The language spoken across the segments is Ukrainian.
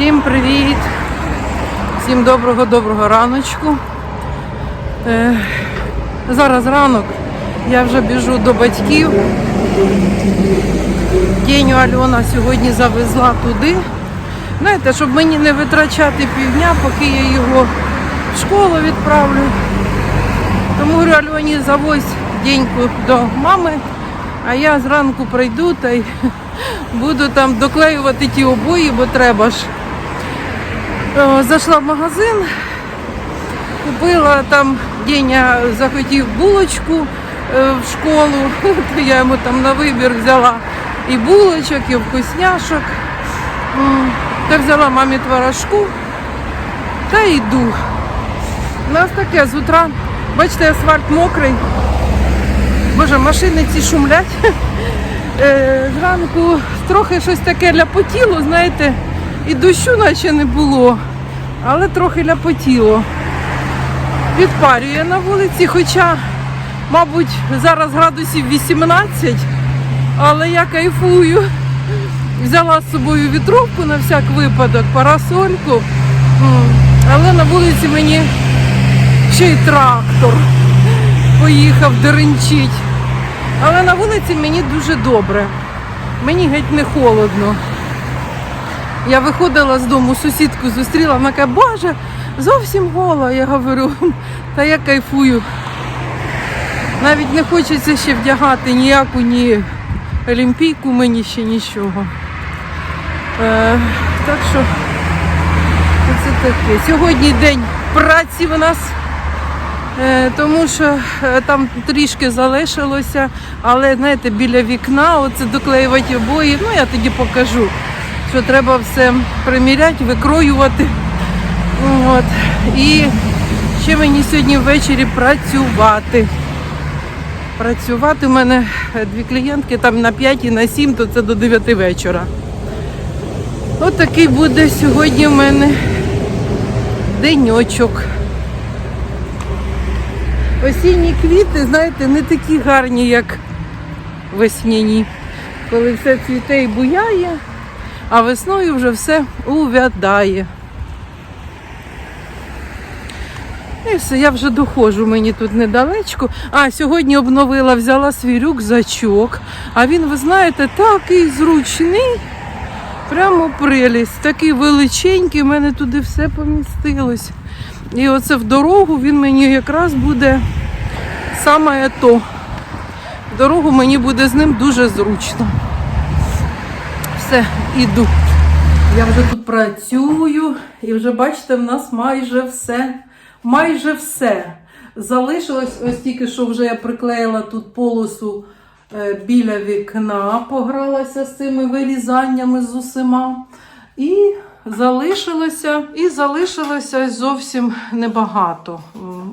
Всім привіт! Всім доброго доброго раночку. Е, зараз ранок. Я вже біжу до батьків. Діню Альона сьогодні завезла туди. Знаєте, щоб мені не витрачати півдня, поки я його в школу відправлю. Тому говорю, Альоні, завозь деньку до мами, а я зранку прийду та й буду там доклеювати ті обої, бо треба ж. О, Зайшла в магазин, купила там, Деня захотів булочку е, в школу, я йому там на вибір взяла і булочок, і вкусняшок. Та взяла мамі творожку та йду. У нас таке з утра, бачите, асфальт мокрий. Боже, машини ці шумлять. Е, Зранку трохи щось таке ляпотіло, знаєте, і дощу наче не було, але трохи ляпотіло. Підпарює на вулиці, хоча, мабуть, зараз градусів 18, але я кайфую. Взяла з собою вітровку на всяк випадок, парасольку. Але на вулиці мені ще й трактор поїхав деренчить. Але на вулиці мені дуже добре. Мені геть не холодно. Я виходила з дому, сусідку зустріла, вона каже, боже, зовсім гола. Я говорю, та я кайфую. Навіть не хочеться ще вдягати ніяку ні олімпійку, мені ще нічого. Е, так що це таке. Сьогодні день праці в нас. Е, Тому що е, там трішки залишилося, але знаєте, біля вікна оце доклеювати обої. Ну я тоді покажу, що треба все приміряти, викроювати. От. І ще мені сьогодні ввечері працювати. Працювати у мене дві клієнтки там на 5 і на 7, то це до 9 вечора. От такий буде сьогодні в мене деньочок. Осінні квіти, знаєте, не такі гарні, як весняні, коли все цвіте і буяє, а весною вже все увядає. І все, я вже доходжу, мені тут недалечко. А, сьогодні обновила, взяла свій рюкзачок. А він, ви знаєте, такий зручний. Прямо прелість, такий величенький, в мене туди все помістилось. І оце в дорогу він мені якраз буде саме то. В дорогу мені буде з ним дуже зручно. Все, іду. Я вже тут працюю і вже бачите, в нас майже все. Майже все. Залишилось ось тільки що вже я приклеїла тут полосу е, біля вікна, погралася з цими вирізаннями з усіма. І залишилося, і залишилося зовсім небагато.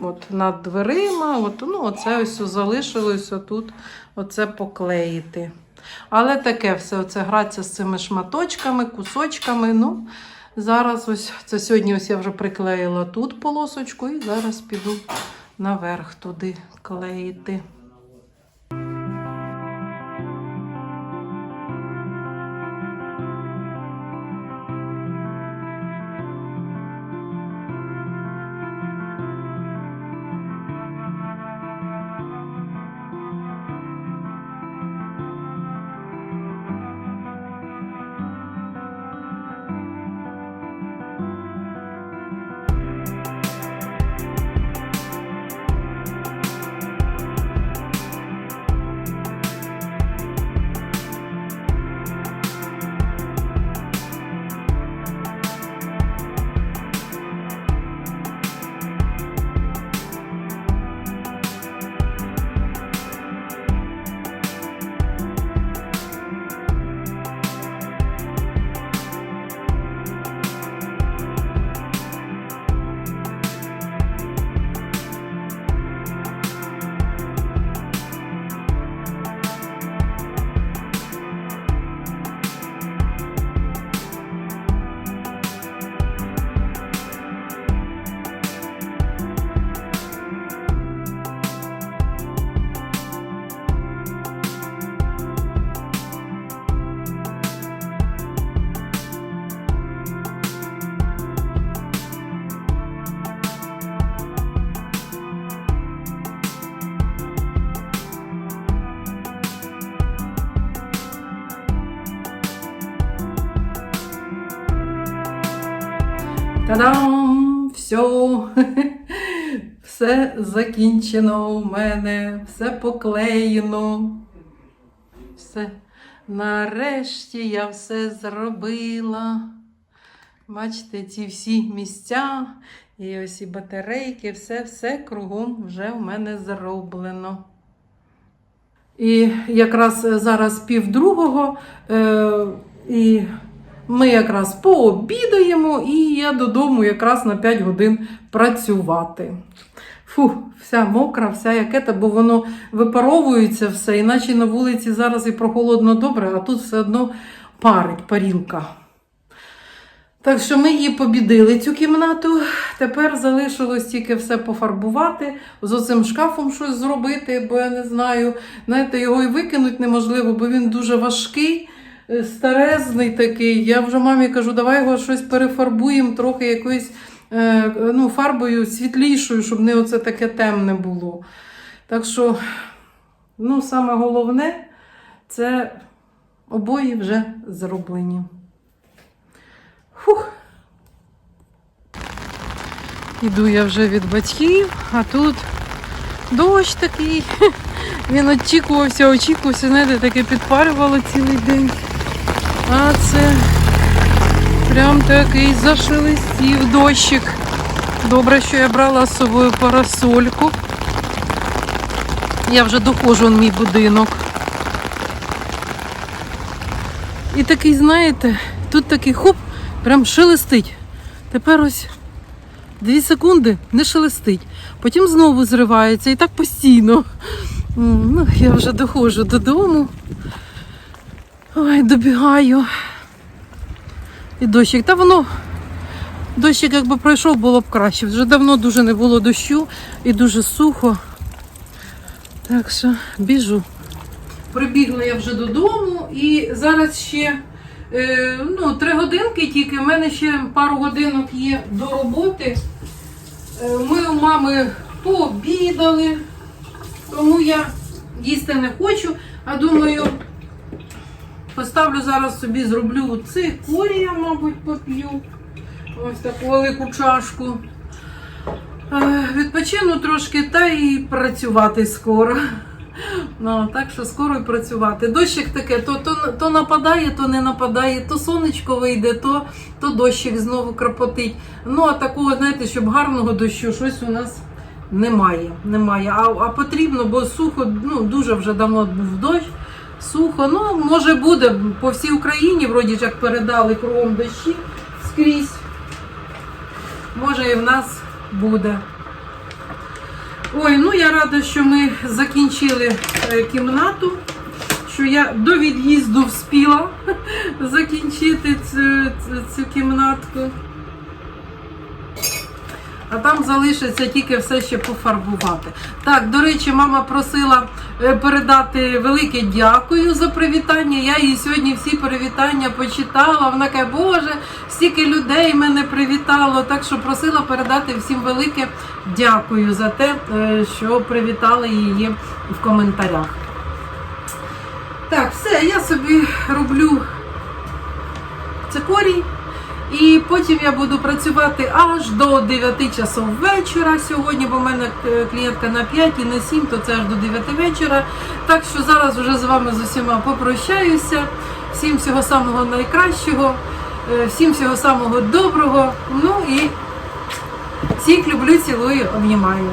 От над дверима, от, ну, оце ось залишилося тут оце поклеїти. Але таке все, оце гратися з цими шматочками, кусочками. Ну, зараз ось це сьогодні ось я вже приклеїла тут полосочку, і зараз піду наверх туди клеїти. Та-дам! Все. Все закінчено у мене, все поклеєно. Все. Нарешті я все зробила. Бачите, ці всі місця, і ось і батарейки, все, все кругом вже в мене зроблено. І якраз зараз пів другого, е, і ми якраз пообідаємо, і я додому якраз на 5 годин працювати. Фу, вся мокра, вся якета, бо воно випаровується все, іначе на вулиці зараз і прохолодно добре, а тут все одно парить парілка. Так що ми її побідили цю кімнату. Тепер залишилось тільки все пофарбувати, з оцим шкафом щось зробити, бо я не знаю. Знаєте, його і викинути неможливо, бо він дуже важкий, старезний такий. Я вже мамі кажу, давай його щось перефарбуємо, трохи якоюсь е, ну, фарбою світлішою, щоб не оце таке темне було. Так що, ну, саме головне, це обої вже зроблені. Фух. Іду я вже від батьків, а тут дощ такий. Він очікувався, очікувався, знаєте, таке підпалювало цілий день. А це прям такий зашелестів дощик. Добре, що я брала з собою парасольку. Я вже доходжу в мій будинок. І такий, знаєте, тут такий хоп, прям шелестить. Тепер ось дві секунди не шелестить. Потім знову зривається і так постійно. Ну, я вже доходжу додому. Ой, добігаю. І дощик. Та воно. Дощик якби пройшов, було б краще. Вже давно дуже не було дощу і дуже сухо. Так що біжу. Прибігла я вже додому і зараз ще е, ну, три годинки тільки. У мене ще пару годинок є до роботи. Е, ми у мами пообідали, тому я їсти не хочу, а думаю, поставлю зараз собі, зроблю цикорія, мабуть, поп'ю. Ось таку велику чашку. Е, Відпочину трошки та і працювати скоро. Ну, так що скоро і працювати. Дощик таке, то, то, то нападає, то не нападає, то сонечко вийде, то, то дощик знову крапотить. Ну, а такого, знаєте, щоб гарного дощу щось у нас немає. немає. А, а потрібно, бо сухо, ну, дуже вже давно був дощ. Сухо, ну, може буде по всій Україні, вроді ж як передали кругом дощі скрізь. Може і в нас буде. Ой, ну я рада, що ми закінчили е, кімнату, що я до від'їзду вспіла закінчити цю, цю, цю кімнатку. А там залишиться тільки все ще пофарбувати. Так, до речі, мама просила е, передати велике дякую за привітання. Я їй сьогодні всі привітання почитала. Вона каже, Боже, стільки людей мене привітало. Так що просила передати всім велике дякую за те, е, що привітали її в коментарях. Так, все, я собі роблю цикорій. І потім я буду працювати аж до 9 часов вечора сьогодні, бо в мене е, клієнтка на 5 і на 7, то це аж до 9 вечора. Так що зараз вже з вами з усіма попрощаюся. Всім всього самого найкращого, е, всім всього самого доброго. Ну і всіх люблю, цілую, обнімаю.